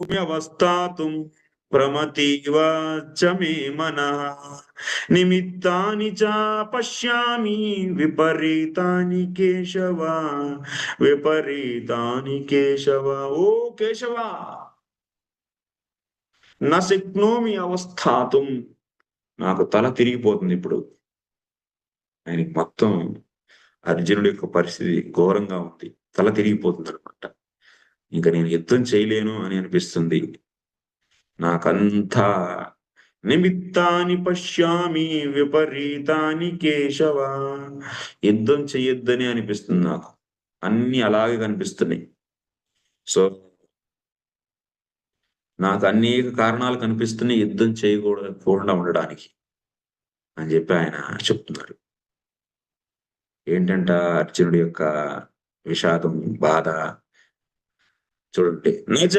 శక్నోమ్యవస్థాతుం ప్రమతీవ చ మే నిమిత్తాని చ పశ్యామి విపరీతాని కేశవ విపరీతాని కేశవ. ఓ కేశవ! నశక్నోమి శక్నోమి అవస్థాతుం. నాకు తల తిరిగిపోతుంది ఇప్పుడు. ఆయనకి మొత్తం అర్జునుడి యొక్క పరిస్థితి ఘోరంగా ఉంది. తల తిరిగిపోతుంది అనమాట. ఇంకా నేను యుద్ధం చేయలేను అని అనిపిస్తుంది. నాకంతా నిమిత్తాన్ని పశ్యామి విపరీతాన్ని కేశవ యుద్ధం చెయ్యొద్దని అనిపిస్తుంది నాకు. అన్ని అలాగే కనిపిస్తున్నాయి. సో నాకు అనేక కారణాలు కనిపిస్తున్నాయి యుద్ధం చేయకూడకుండా ఉండడానికి అని చెప్పి ఆయన చెప్తున్నారు. ఏంటంట అర్జునుడి యొక్క విషాదం బాధ చూడండి నజ